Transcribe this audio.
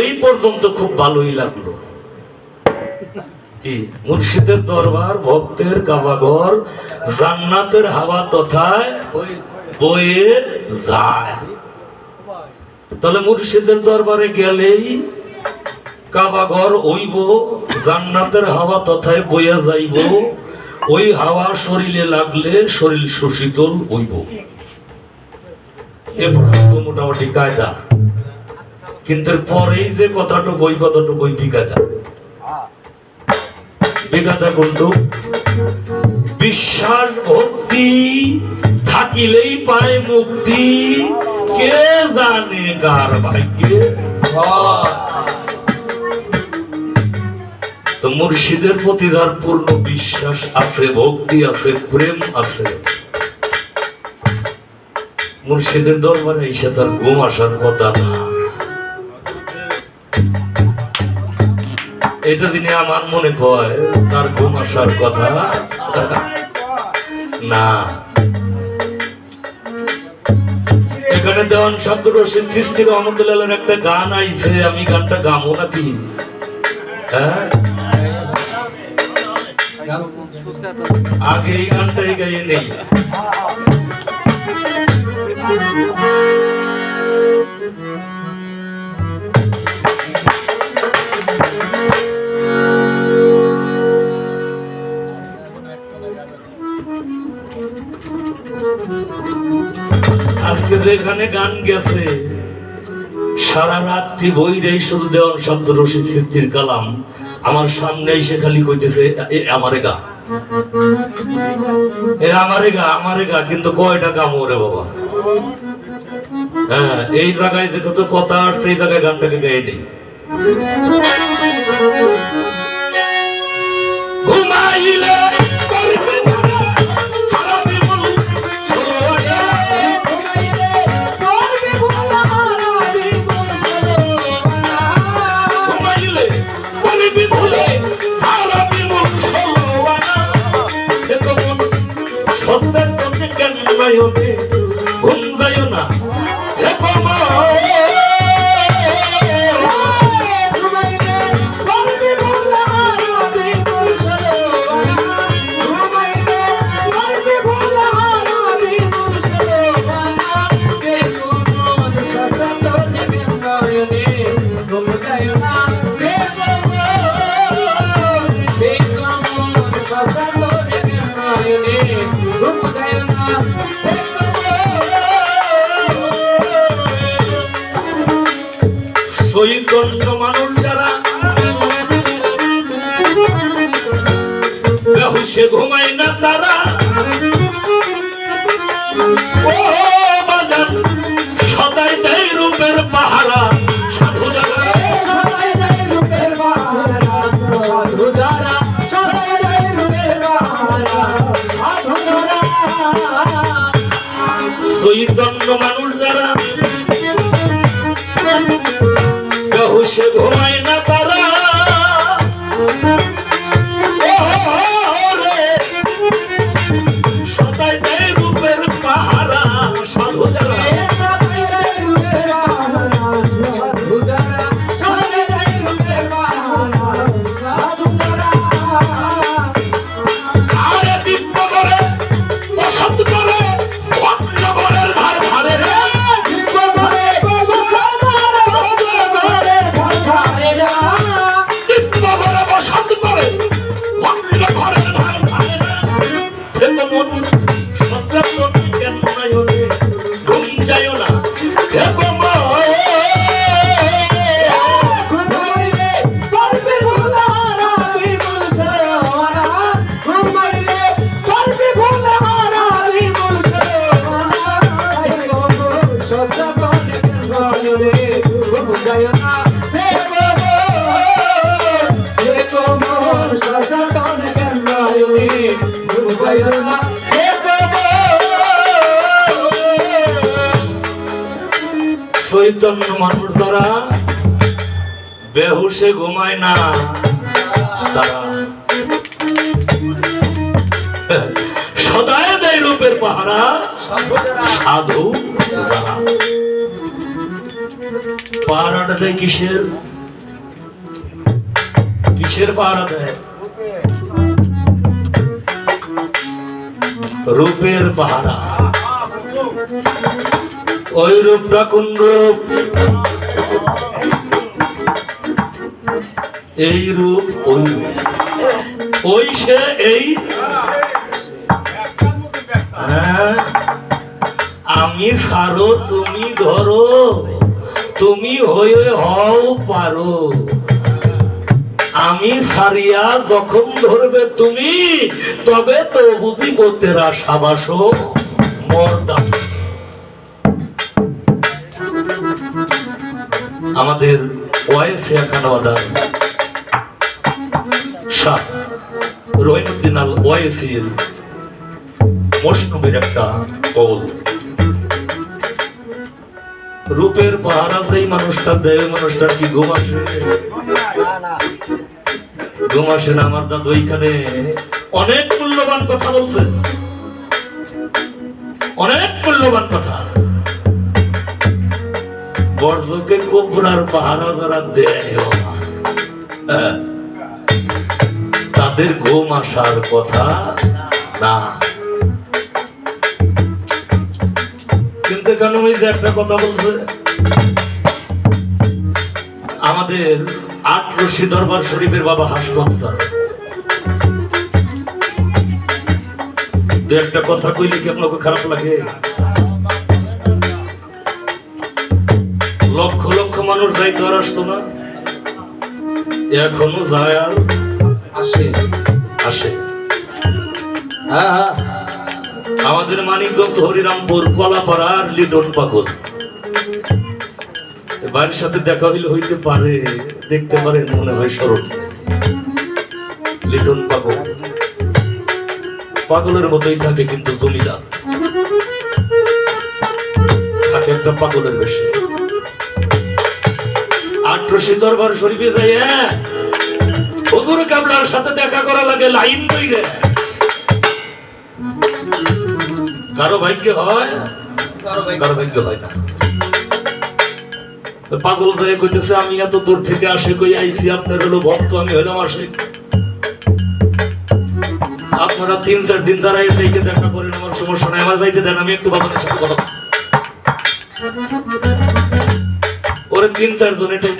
এই পর্যন্ত খুব ভালোই লাগল। মুর্শিদের দরবার, ভক্তের কাবাঘর জান্নাতের হাওয়া তথায় বয়ে যায়। তাহলে মুর্শিদের দরবারে গেলেই কাবাঘর ওইব, জান্নাতের হাওয়া তথায় বইয়া যাইব, ওই হাওয়া শরীরে লাগলে শরীর সুশীতল হইব। এ পর্যন্ত মোটামুটি কায়দা। কিন্তু পরেই যে কথাটুকু, ওই কথাটুকু ওই বিকাদা বিকাদা কিন্তু বিশ্বাস, ভক্তি থাকিলেই পায় মুক্তি। কে জানে কার ভাগ্যে? তো মুর্শিদের প্রতি তার পূর্ণ বিশ্বাস আছে, ভক্তি আছে, প্রেম আছে, মুর্শিদের দরবারে এসে তার ঘুম আসার কথা না। এটা দিনে আমার মনে কয়, তার ঘুম আসার কথা। না। এখানে দেওয়ান শব্দ রশিদ সৃষ্টি রহমতুল্লাহ একটা গান আইছে, আমি গানটা গামো নাকি? হ্যাঁ? আগে এই গানটাই গাইয়ে নেই। আজকে যেখানে গান গেছে, সারা রাত্রি বইরেই শুধু দেওয়ার শব্দ, রশিদ সৃষ্টির কালাম। আমার সামনে এসে খালি কইতেছে আমারে গা। এ আমারে গা আমারে গা, কিন্তু কয়টা বাবা? হ্যাঁ এই জায়গায় দেখো তো কথা আর সেই জায়গায় গানটাকে গায়ে নেই ঘুমাইলে সত্যের পথে কেন নয়নে ঘুম যায় এ মানুষ যারা ঘুমায় চৈতন্য মানুষ যারা চৈতন্য মানুষ বেহুশে ঘুমায় না। তারা সদায় দেয় রূপের পাহারা। সাধু পাহারাটা কিসের? কিসের পাহারা দেয়? রূপের পাহারা। ওই রূপটা কোন রূপ। এই রূপ ওই ওই সে এই। হ্যাঁ? আমি সারো, তুমি ধরো। তুমি হয়ে হও পারো। আমি সারিয়া যখন ধরবে তুমি, তবে তো বুঝিব তেরা সাবাস মর্দাম আমাদের রূপের পাহারা মানুষটা দেয় মানুষটা কি ঘুম আসে? আমার দাদু ওইখানে অনেক মূল্যবান কথা বলছেন অনেক মূল্যবান কথা। বর্জকে কোবরার পাহারা দেয় হ্যাঁ, তাদের ঘুম আসার কথা না। কিন্তু কেন ওই যে একটা কথা বলছে। আমাদের আট দরবার শরীফের বাবা হাসপাত দু একটা কথা কইলে কি আপনাকে খারাপ লাগে? লক্ষ লক্ষ মানুষ যাইতো আর আসতো না। এখনও যায় আর আসে আসে। হ্যাঁ হ্যাঁ। আমাদের মানিকগঞ্জ, হরিরামপুর, কলাপাড়া আর লিডন পাগল। বাড়ির সাথে দেখা হইলে হইতে পারে, দেখতে পারেন মনে হয় স্মরণ লিটন পাগল। পাগলের মতোই থাকে কিন্তু জমিদার। থাকে একটা পাগলের বেশি। আট্রসি দরবার শরীফে যাই হ্যাঁ হুজুর কাবলার সাথে দেখা করা লাগে, লাইন তৈরি কারও ভাগ্য হয়, কারও ভাগ্য হয় না। পাগল হয়ে কইতেছে, আমি এত দূর থেকে আসে কই আইছি, আপনার হলো ভক্ত, আমি হইলাম আসে আপনারা তিন, চার দিন দ্বারা থেকে দেখা করেন, আমার সমস্যা নাই, আমার যাইতে দেন, আমি একটু বাবার সাথে কথা ওরে তিন, চার জন এটাই